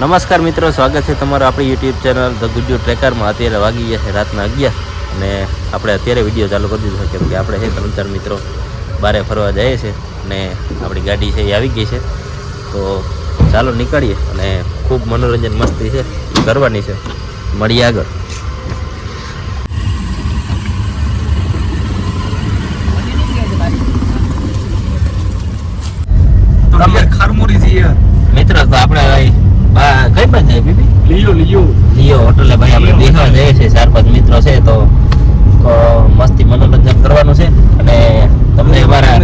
નમસ્કાર મિત્રો, સ્વાગત છે તમારું આપણી યુટ્યુબ ચેનલ ધ ગુજ્જુ ટ્રેકરમાં અત્યારે વાગી ગયા છે રાતના અગિયાર અને આપણે અત્યારે વીડિયો ચાલુ કરી દીધો કેમ કે આપણે છે ત્રણ ચાર મિત્રો બારે ફરવા જઈએ છે અને આપણી ગાડી છે એ આવી ગઈ છે. તો ચાલો નીકળીએ અને ખૂબ મનોરંજન મસ્તી છે, કરવાની છે. મળીએ આગળ તમે ખારમોરી છીએ મિત્ર તો આપણે ભાઈ બાજુ જાય બીબી? લિયો લિયો. લિયો હોટલે ભાઈ આપણે દેખવા જઈએ છીએ. ચાર પાંચ મિત્રો છે તો મસ્તી મનોરંજન કરવાનું છે. અને તમને અમારા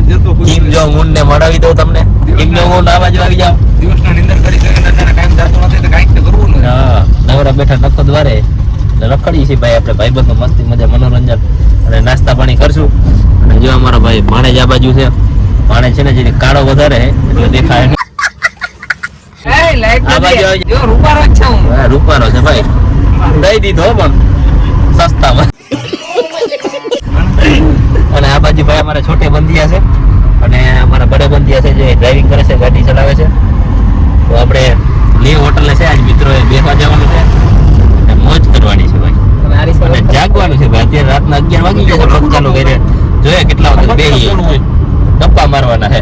કિમ જો મૂન ને મળાવી દઉં તમને. કિમ જો મૂન આ બાજુ આવી જાવ દિવસના નિંદર કરી કરીને અત્યારે કાંઈ જાતું નથી તો કાંઈક તો કરવું ને હા નવરા બેઠા નખો દ્વારે રખડીએ છીએ ભાઈ આપણે. ભાઈબંધો મસ્તી મજા મનોરંજન. અને નાસ્તા પાણી કરશું. અને જો અમારો ભાઈ ભાણેજ આ બાજુ છે. ભાણેજ છે ને જેને કાળો વધારે એટલે દેખાય નહીં. લાઈટ નથી. જો રૂપારો જ છું હા, રૂપારો છે ભાઈ. દઈ દીધો પણ સસ્તામાં. અને આ બાજુ ભાઈ અમારા છોટે બંધિયા છે. અને અમારા બડે બંધિયા છે જે ડ્રાઇવિંગ કરે છે ગાડી ચલાવે છે. તો આપણે લે હોટલ છે આજ મિત્રોએ બેસવા જવાનું છે. અને મોજ કરવાની છે ભાઈ. અને જાગવાનું છે ભાઈ. અત્યારે રાતના અગિયાર વાગી ગયા છે ચાલુ કરીને જોઈએ કેટલા વખત બે ગપ્પા મારવાના છે.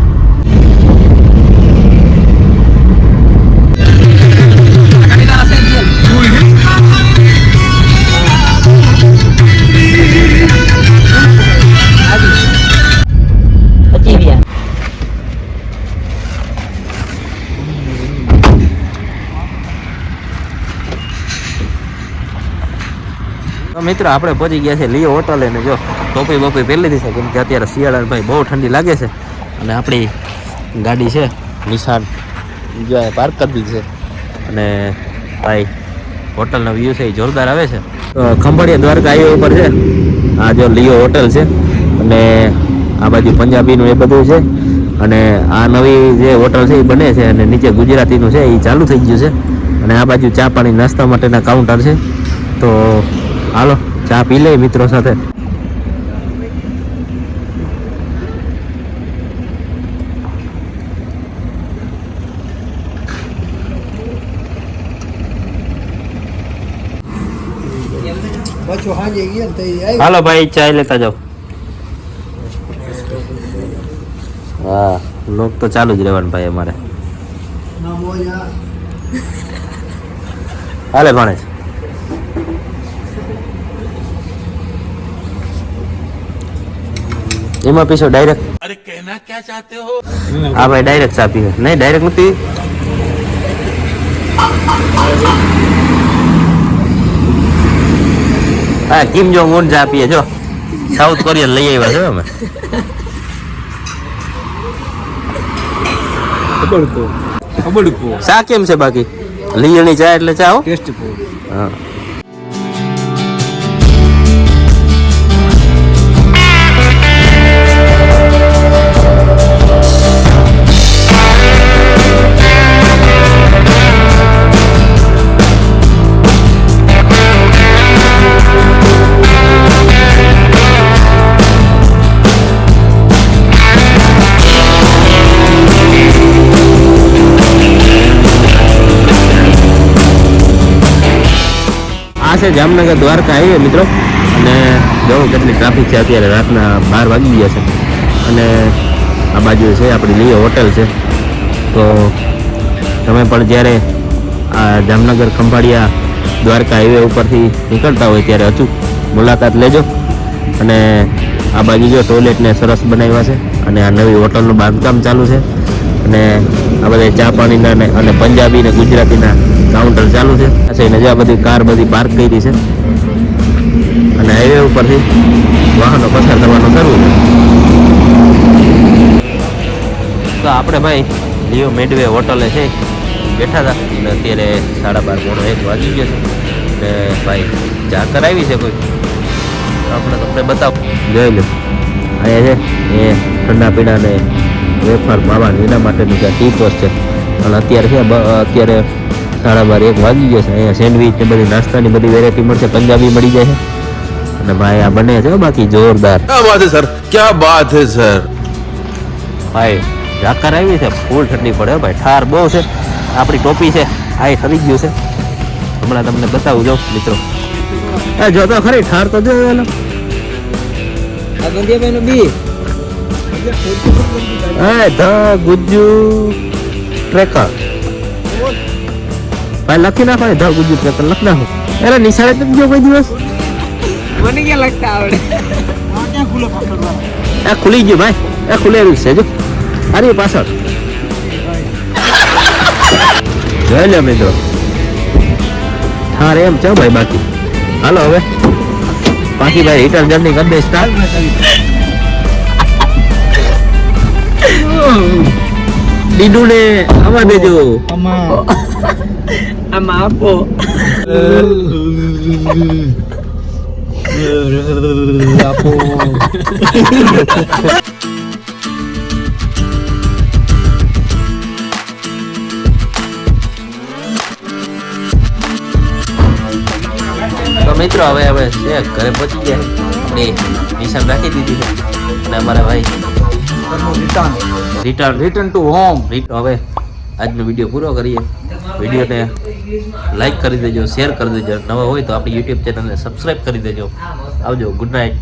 મિત્રો, આપણે પહોંચી ગયા છે લીઓ હોટલે ને જો, ટોપી બોપી પહેરી લીધી છે, કેમ કે અત્યારે શિયાળા ભાઈ બહુ ઠંડી લાગે છે. અને આપણી ગાડી છે, નિશાન, જો પાર્ક કરી દીધી છે. અને ભાઈ, હોટલનો વ્યૂ છે, એ જોરદાર આવે છે. ખંભાળિયા દ્વારકા હાઈવે ઉપર છે, આ જો લીઓ હોટલ છે, અને આ બાજુ પંજાબીનું એ બધું છે, અને આ નવી જે હોટલ છે, એ બને છે, અને નીચે ગુજરાતીનું છે, એ ચાલુ થઈ ગયું છે. અને આ બાજુ ચા પાણી નાસ્તા માટેના કાઉન્ટર છે. તો હાલો, ચા પી લે મિત્રો સાથે. હાલો ભાઈ, ચા લેતા જાઓ. હા, લોક તો ચાલુ જ રહેવાનું ભાઈ અમારે. હાલે ભણે ભાણે એમાં પીસો ડાયરેક્ટ અરે કહેના ક્યાં ચાહતે હો? હા ભાઈ ડાયરેક્ટ ચા પીવે નહીં ડાયરેક્ટ નથી. હા કિમ જો ઊન ચા પીએ જો સાઉથ કોરિયન લઈ આવ્યા છે અમે. અબડકો અબડકો ચા કેમ છે બાકી? લીયણી ચા એટલે ચા હો? ટેસ્ટ હા. આ છે જામનગર દ્વારકા હાઈવે, મિત્રો. અને જોઉં કેટલી ટ્રાફિક છે અત્યારે. રાતના બાર વાગી ગયા છે. અને આ બાજુ છે આપણી લીએ હોટેલ છે. તો તમે પણ જ્યારે આ જામનગર ખંભાળિયા દ્વારકા હાઈવે ઉપરથી નીકળતા હોય ત્યારે અચૂક મુલાકાત લેજો. અને આ બાજુ જો ટોયલેટને સરસ બનાવ્યા છે અને આ નવી હોટલનું બાંધકામ ચાલુ છે. અને આ બધા ચા પાણીના અને પંજાબી ને ગુજરાતીના કાઉન્ટર ચાલુ છે. અચ્છા એને જે બધી કાર બધી પાર્ક કરી છે. અને હાઈવે ઉપરથી વાહનો પસાર કરવાનું કરવું છે. તો આપણે ભાઈ લિયો મેડવે હોટલે છે. બેઠા હતા. અને અત્યારે સાડા બાર પોણો એક વાગી ગયો છે. ને ભાઈ ચા કરાવી છે કોઈ? આપણે તમને બતાવો. જોઈ લો. અહીંયા છે એ ઠંડા પીણા ને વેફર માવાનું એના માટેનું ત્યાં ટી પોસ્ટ છે. અને અત્યારે છે અત્યારે સાડા બાર એક વાગી જશે અહીંયા સેન્ડવિચ ને બધી નાસ્તા ની બધી વેરાયટી મળશે. પંજાબી મળી જશે અને ભાઈ આ બને છે બાકી જોરદાર. ક્યા બાત હે સર? ક્યા બાત હે સર? ભાઈ ઝાકર આવી છે. ફૂલ ઠંડી પડે ભાઈ. ઠાર બહુ છે. આપણી ટોપી છે. હા એ ખરી ગયું છે. હમણાં તમને બતાવું જો મિત્રો. એ જો તો ખરી ઠાર તો જો એનો. આ ગંધિયાભાઈ નો બી. એ ધ ગુજ્જુ ટ્રેકર. ભાઈ લખી નાખો ને ધ ગુજ્જુ ટ્રેકર લખી નાખો. એટલે નિશાળે તો ગયો કોઈ દિવસ? મને ક્યાં લખતા આવડે? એ ખુલી ગયું ભાઈ. એ ખુલેલું છે જો. અરે પાછળ. જોઈ લે મિત્રો. હારે એમ છે ભાઈ બાકી. હાલો હવે. બાકી ભાઈ રિટર્ન જર્ની કરી દે સ્ટાર્ટ દીદુ ને આવવા દેજો. આપો આપો તો મિત્રો, હવે હવે ઘરે પહોંચી ગયા. આપણે નિશાન રાખી દીધી છે. અને અમારા ભાઈ રિટર્ન. રિટર્ન ટુ હોમ હવે આજનો વીડિયો પૂરો કરીએ. વિડીયોને લાઈક કરી દેજો શેર કરી દેજો. નવા હોય તો આપણી યુટ્યુબ ચેનલને સબસ્ક્રાઈબ કરી દેજો. આવજો ગુડ નાઇટ